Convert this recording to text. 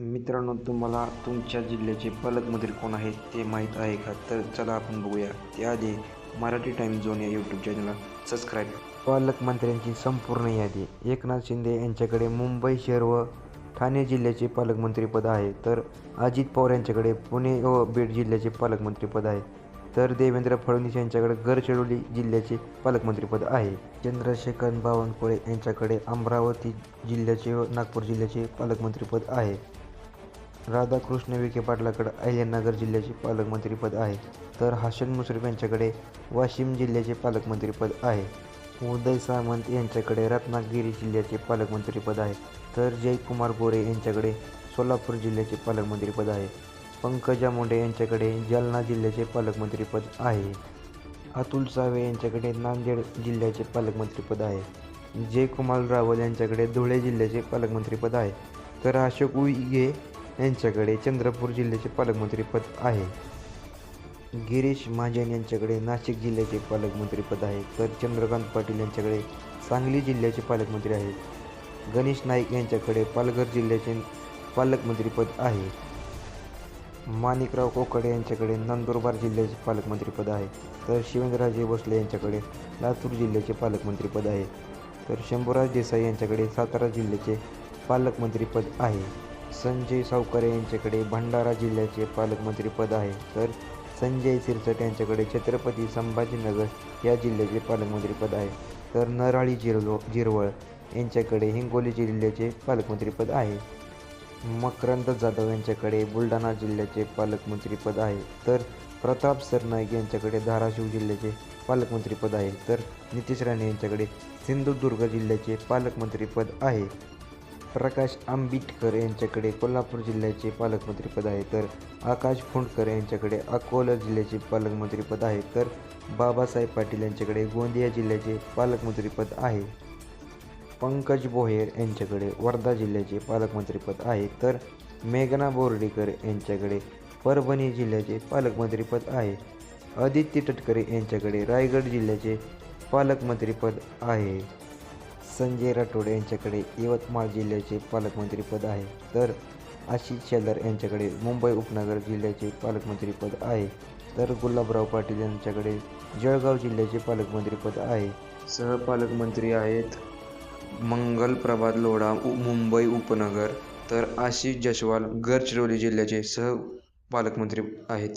मित्रांनो तुम्हाला तुमच्या जिल्ह्याचे पालकमंत्री कोण आहेत ते माहीत आहे का? तर चला आपण बघूया. त्याआधी मराठी टाईम झोन या यूट्यूब चॅनलला सबस्क्राईब पालकमंत्र्यांची संपूर्ण यादी. एकनाथ शिंदे यांच्याकडे मुंबई शहर व ठाणे जिल्ह्याचे पालकमंत्रीपद आहे. तर अजित पवार यांच्याकडे पुणे व बीड जिल्ह्याचे पालकमंत्रीपद आहे. तर देवेंद्र फडणवीस यांच्याकडे गडचिरोली जिल्ह्याचे पालकमंत्रीपद आहे. चंद्रशेखर बावनकुळे यांच्याकडे अमरावती जिल्ह्याचे व नागपूर जिल्ह्याचे पालकमंत्रीपद आहे. राधाकृष्ण विखे पाटलाकडे अहिल्यानगर जिल्ह्याचे पालकमंत्रीपद आहे. तर हाशन मुश्रीफ यांच्याकडे वाशिम जिल्ह्याचे पालकमंत्रीपद आहे. उदय सामंत यांच्याकडे रत्नागिरी जिल्ह्याचे पालकमंत्रीपद आहे. तर जयकुमार गोरे यांच्याकडे सोलापूर जिल्ह्याचे पालकमंत्रीपद आहे. पंकजा मुंडे यांच्याकडे जालना जिल्ह्याचे पालकमंत्रीपद आहे. अतुल सावे यांच्याकडे नांदेड जिल्ह्याचे पालकमंत्रीपद आहे. जयकुमार रावल यांच्याकडे धुळे जिल्ह्याचे पालकमंत्रीपद आहे. तर अशोक उईगे यांच्याकडे चंद्रपूर जिल्ह्याचे पालकमंत्रीपद आहे. गिरीश महाजन यांच्याकडे नाशिक जिल्ह्याचे पालकमंत्रीपद आहे. तर चंद्रकांत पाटील यांच्याकडे सांगली जिल्ह्याचे पालकमंत्री आहेत गणेश नाईक यांच्याकडे पालघर जिल्ह्याचे पालकमंत्रीपद आहे. माणिकराव कोकडे यांच्याकडे नंदुरबार जिल्ह्याचे पालकमंत्रीपद आहे. तर शिवेंद्रराजे भोसले यांच्याकडे लातूर जिल्ह्याचे पालकमंत्रीपद आहे. तर शंभूराज देसाई यांच्याकडे सातारा जिल्ह्याचे पालकमंत्रीपद आहे. संजय सावकारे यांच्याकडे भंडारा जिल्ह्याचे पालकमंत्रीपद आहे. तर संजय सिरसट यांच्याकडे छत्रपती संभाजीनगर या जिल्ह्याचे पालकमंत्रीपद आहे. तर नराळी जिरलो जिरवळ यांच्याकडे हिंगोली जिल्ह्याचे पालकमंत्रीपद आहे. मकरंद जाधव यांच्याकडे बुलढाणा जिल्ह्याचे पालकमंत्रीपद आहे. तर प्रताप सरनाईक यांच्याकडे धाराशिव जिल्ह्याचे पालकमंत्रीपद आहे. तर नितीश राणे यांच्याकडे सिंधुदुर्ग जिल्ह्याचे पालकमंत्रीपद आहे. प्रकाश आंबिटकर यांच्याकडे कोल्हापूर जिल्ह्याचे पालकमंत्रीपद आहे. तर आकाश फुंडकर यांच्याकडे अकोला जिल्ह्याचे पालकमंत्रीपद आहे. तर बाबासाहेब पाटील यांच्याकडे गोंदिया जिल्ह्याचे पालकमंत्रीपद आहे. पंकज बोहेर यांच्याकडे वर्धा जिल्ह्याचे पालकमंत्रीपद आहे. तर मेघना बोर्डीकर यांच्याकडे परभणी जिल्ह्याचे पालकमंत्रीपद आहे. आदित्य तटकरे यांच्याकडे रायगड जिल्ह्याचे पालकमंत्रीपद आहे. संजय राठोड यांच्याकडे यवतमाळ जिल्ह्याचे पालकमंत्रीपद आहे. तर आशिष शेलार यांच्याकडे मुंबई उपनगर जिल्ह्याचे पालकमंत्रीपद आहे. तर गुलाबराव पाटील यांच्याकडे जळगाव जिल्ह्याचे पालकमंत्रीपद आहे. सहपालकमंत्री आहेत मंगल प्रभात लोढा उ मुंबई उपनगर. तर आशिष जशवाल गडचिरोली जिल्ह्याचे सह पालकमंत्री आहेत.